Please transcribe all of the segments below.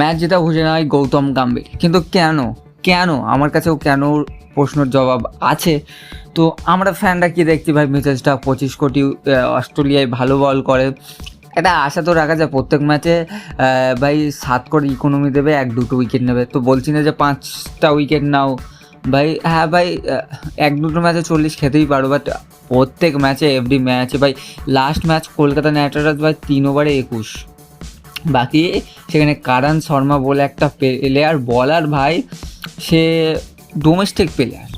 Match বুঝে নেয় গৌতম গাম্ভীর। কিন্তু কেন? কেন? আমার কাছেও কেন প্রশ্নের জবাব আছে? তো আমরা ফ্যানরা কি দেখছি ভাই মিচেলসটা পঁচিশ কোটি অস্ট্রেলিয়ায় ভালো বল করে। এটা আশা তো রাখা যায় প্রত্যেক ম্যাচে ভাই সাত করে ইকোনমি দেবে, এক দুটো উইকেট নেবে। তো বলছি না যে পাঁচটা উইকেট নাও। ভাই হ্যাঁ ভাই এক দুটো ম্যাচে চল্লিশ খেতেই পারো বাট প্রত্যেক ম্যাচে এভরি ম্যাচে, ভাই last match Kolkata Knight Riders ভাই, তিন ওভারে একুশ। বাকি সেখানে কারণ শর্মা বলে একটা প্লেয়ার বলার ভাই, সে ডোমেস্টিক প্লেয়ার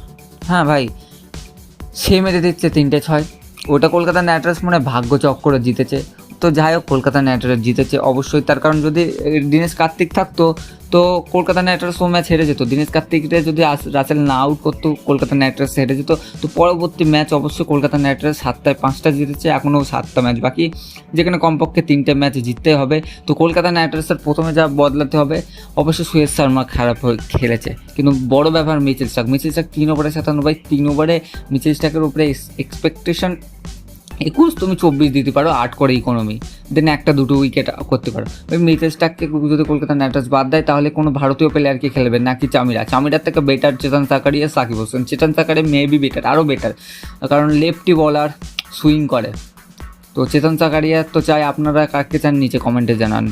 হ্যাঁ ভাই, সে মেরে দিচ্ছে তিনটে ছয়। ওটা কলকাতা নাইট রাইডার্স মনে ভাগ্য চক্করে জিতেছে। তো যাই হোক, কলকাতা নাইট রাইডার্স জিতেছে। অবশ্যই তার কারণ যদি দীনেশ কার্তিক থাকতো, তো কলকাতা নাইট রাইডার্স ও ম্যাচ হেরে যেত। দীনেশ কার্তিকরে যদি রাসেল না আউট করতো, কলকাতা নাইট রাইডার্স হেরে যেত। তো পরবর্তী ম্যাচ অবশ্যই কলকাতা নাইট রাইডার্স সাতটায় পাঁচটা জিতেছে, এখনও সাতটা ম্যাচ বাকি। যেখানে কমপক্ষে তিনটে ম্যাচ জিততে হবে। তো কলকাতা নাইট রাইডার্সের প্রথমে যা বদলাতে হবে, অবশ্যই সুয়েশ শর্মা খারাপ হয়ে খেলেছে। কিন্তু বড় ব্যাপার মিচেল স্টাক। মিচেল স্টাক তিন ওভারে সাতানব্বই তিন ওভারে মিচেল স্টাকের উপরে এক্সপেকটেশন একুশ, তুমি চব্বিশ দিতে পারো, আট করে ইকোনমি দেন একটা, দুটো উইকেট করতে পারো। ওই মিচেল টাককে যদি কলকাতা নাইট রাইডার্স বাদ দেয়, তাহলে কোনো ভারতীয় প্লেয়ারকে খেলবে নাকি চামিরা। চামিরার থেকে better Chetan Sakariya R Shakib Hussain. Chetan Sakariya may be better আরও বেটার কারণ লেফটি বলার সুইং করে। তো চেতন সাকারিয়া তো চাই, আপনারা কাকে চান নিচে কমেন্টে জানান।